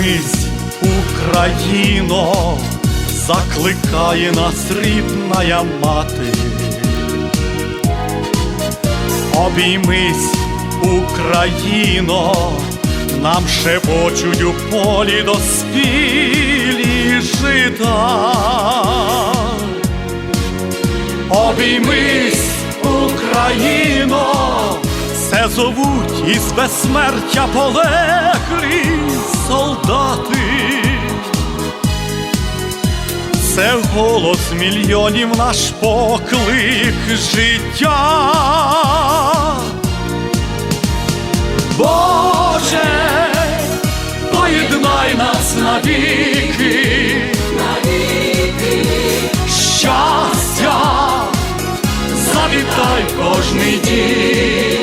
Обіймись, Україно, закликає нас рідная мати. Обіймись, Україно, нам шепочуть у полі доспілі жита. Обіймись, Україно, все зовуть із безсмертя полеглі солдати. Це голос мільйонів наш поклик життя. Боже, поєднай нас навіки, щастя, завітай кожний дім,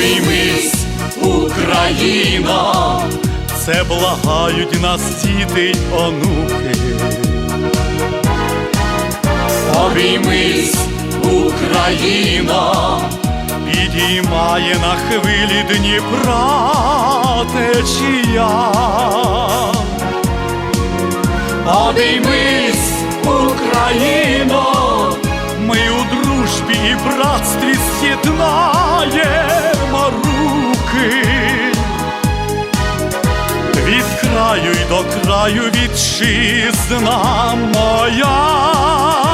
Обіймись, Україно, це благають нас діти й онуки. Обіймись, Україно, підіймає на хвилі Дніпра течія. Обіймись, Україно, ми у дружбі і братстві з'єднаємо краю вітчизна моя.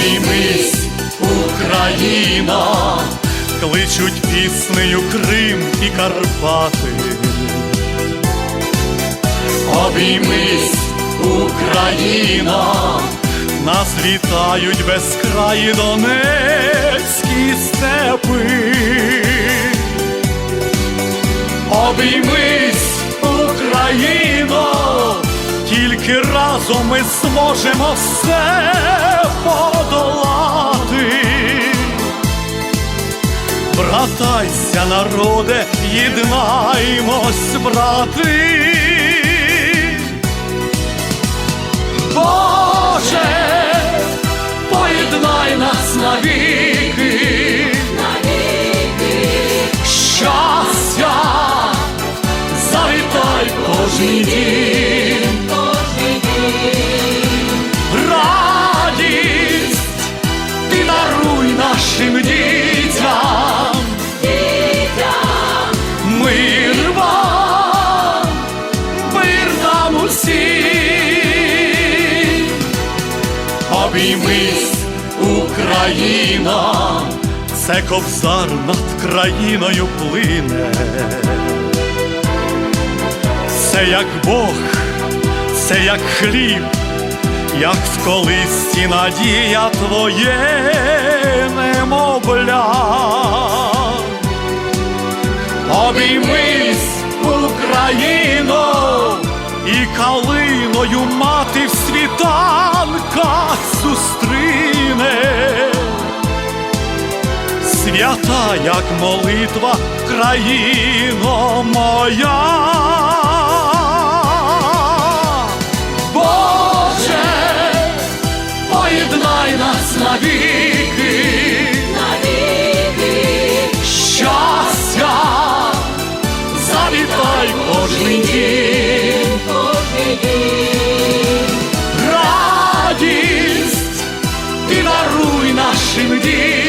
Обіймись, Україна, кличуть піснею Крим і Карпати. Обіймись, Україна, нас вітають безкраї донецькі разом ми зможемо все подолати. Братайся, народе, єднаймось, брати. Боже, поєднай нас навіки, щастя, завітай кожний дім, Обіймись, Україна, це ковзар над країною плине. Це як Бог, це як хліб, як в колисці надія твоє немовля. Обіймись, Україно, і калиною Свята, як молитва, країно моя. Боже, поєднай нас навіки, щастя, завітай кожний дім, de